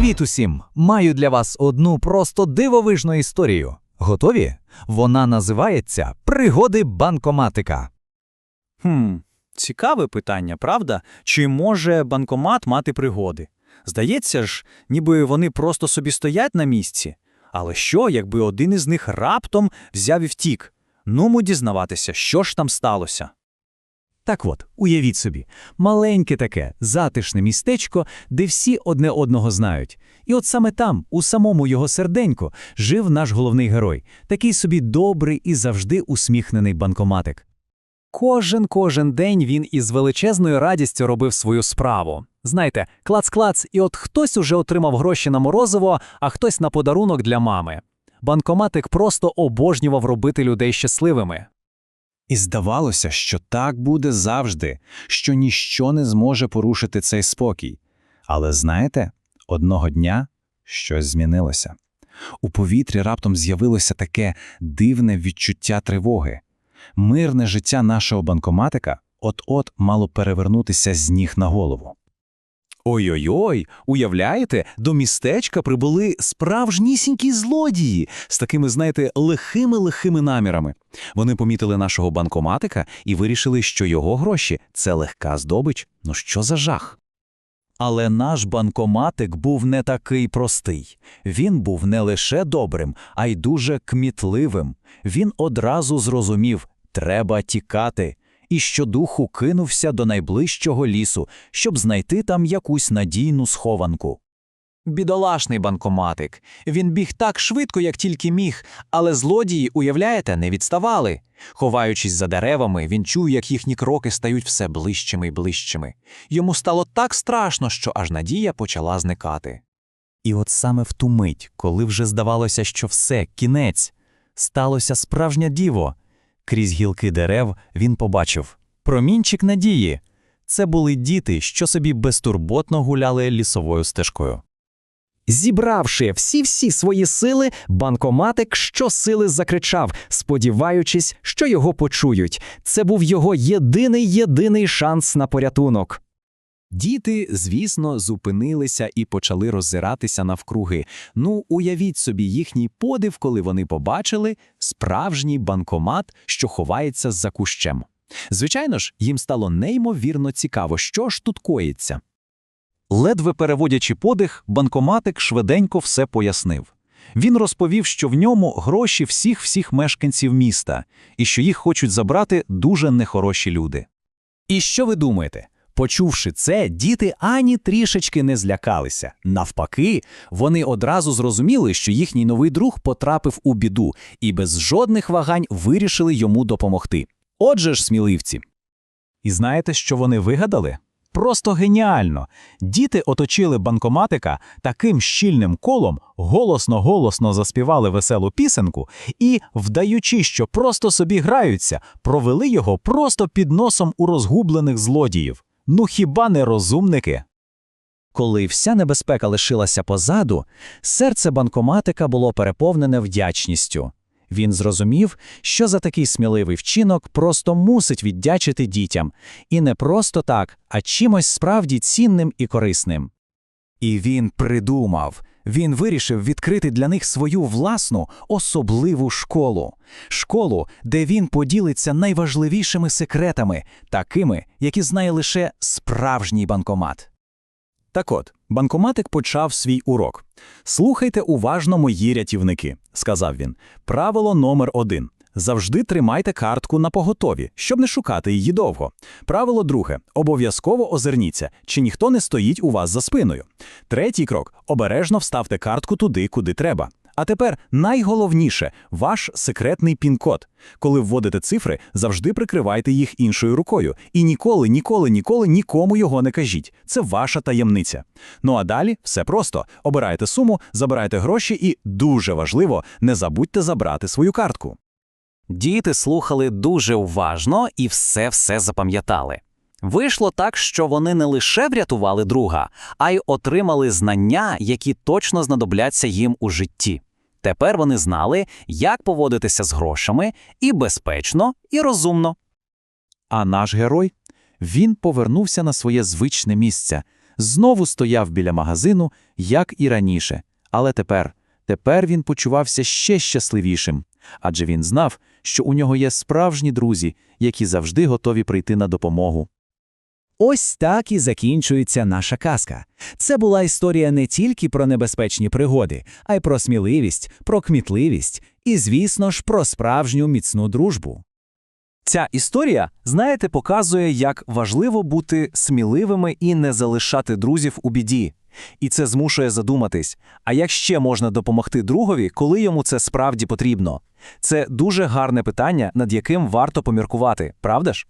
Привіт усім! Маю для вас одну просто дивовижну історію. Готові? Вона називається Пригоди банкоматика. Хм, цікаве питання, правда? Чи може банкомат мати пригоди? Здається ж, ніби вони просто собі стоять на місці. Але що, якби один із них раптом взяв і втік? Нумо дізнаватися, що ж там сталося. Так от, уявіть собі, маленьке таке, затишне містечко, де всі одне одного знають. І от саме там, у самому його серденьку, жив наш головний герой, такий собі добрий і завжди усміхнений банкоматик. Кожен кожен день він із величезною радістю робив свою справу. Знаєте, клац-клац, і от хтось уже отримав гроші на морозиво, а хтось на подарунок для мами. Банкоматик просто обожнював робити людей щасливими. І здавалося, що так буде завжди, що ніщо не зможе порушити цей спокій. Але знаєте, одного дня щось змінилося. У повітрі раптом з'явилося таке дивне відчуття тривоги. Мирне життя нашого банкоматика от-от мало перевернутися з ніг на голову. Ой-ой-ой, уявляєте, до містечка прибули справжнісінькі злодії з такими, знаєте, лихими-лихими намірами. Вони помітили нашого банкоматика і вирішили, що його гроші це легка здобич. Ну що за жах? Але наш банкоматик був не такий простий. Він був не лише добрим, а й дуже кмітливим. Він одразу зрозумів – треба тікати. І щодуху кинувся до найближчого лісу, щоб знайти там якусь надійну схованку. Бідолашний банкоматик. Він біг так швидко, як тільки міг, але злодії, уявляєте, не відставали. Ховаючись за деревами, він чув, як їхні кроки стають все ближчими й ближчими. Йому стало так страшно, що аж надія почала зникати. І от саме в ту мить, коли вже здавалося, що все, кінець, сталося справжнє діво. Крізь гілки дерев він побачив промінчик надії. Це були діти, що собі безтурботно гуляли лісовою стежкою. Зібравши всі-всі свої сили, банкоматик щосили закричав, сподіваючись, що його почують. Це був його єдиний єдиний шанс на порятунок. Діти, звісно, зупинилися і почали роззиратися навкруги. Ну, уявіть собі їхній подив, коли вони побачили справжній банкомат, що ховається за кущем. Звичайно ж, їм стало неймовірно цікаво, що ж тут коїться. Ледве переводячи подих, банкоматик швиденько все пояснив. Він розповів, що в ньому гроші всіх всіх мешканців міста і що їх хочуть забрати дуже нехороші люди. І що ви думаєте? Почувши це, діти ані трішечки не злякалися. Навпаки, вони одразу зрозуміли, що їхній новий друг потрапив у біду і без жодних вагань вирішили йому допомогти. Отже ж, сміливці. І знаєте, що вони вигадали? Просто геніально. Діти оточили банкоматика таким щільним колом, голосно-голосно заспівали веселу пісенку і, вдаючи, що просто собі граються, провели його просто під носом у розгублених злодіїв. Ну хіба не розумники? Коли вся небезпека лишилася позаду, серце банкоматика було переповнене вдячністю. Він зрозумів, що за такий сміливий вчинок просто мусить віддячити дітям, і не просто так, а чимось справді цінним і корисним. І він придумав. Він вирішив відкрити для них свою власну особливу школу, школу, де він поділиться найважливішими секретами, такими, які знає лише справжній банкомат. Так от, банкоматик почав свій урок. Слухайте уважно, мої рятівники, сказав він. Правило номер один. Завжди тримайте картку на поготові, щоб не шукати її довго. Правило друге обов'язково озирніться, чи ніхто не стоїть у вас за спиною. Третій крок обережно вставте картку туди, куди треба. А тепер найголовніше ваш секретний пін-код. Коли вводите цифри, завжди прикривайте їх іншою рукою. І ніколи, ніколи, ніколи нікому його не кажіть. Це ваша таємниця. Ну а далі все просто: обирайте суму, забирайте гроші і дуже важливо, не забудьте забрати свою картку. Діти слухали дуже уважно і все-все запам'ятали. Вийшло так, що вони не лише врятували друга, а й отримали знання, які точно знадобляться їм у житті. Тепер вони знали, як поводитися з грошами і безпечно, і розумно. А наш герой він повернувся на своє звичне місце. Знову стояв біля магазину, як і раніше. Але тепер, тепер він почувався ще щасливішим. Адже він знав, що у нього є справжні друзі, які завжди готові прийти на допомогу. Ось так і закінчується наша казка. Це була історія не тільки про небезпечні пригоди, а й про сміливість, про кмітливість і, звісно ж, про справжню міцну дружбу. Ця історія, знаєте, показує, як важливо бути сміливими і не залишати друзів у біді. І це змушує задуматись, а як ще можна допомогти другові, коли йому це справді потрібно? Це дуже гарне питання, над яким варто поміркувати, правда ж?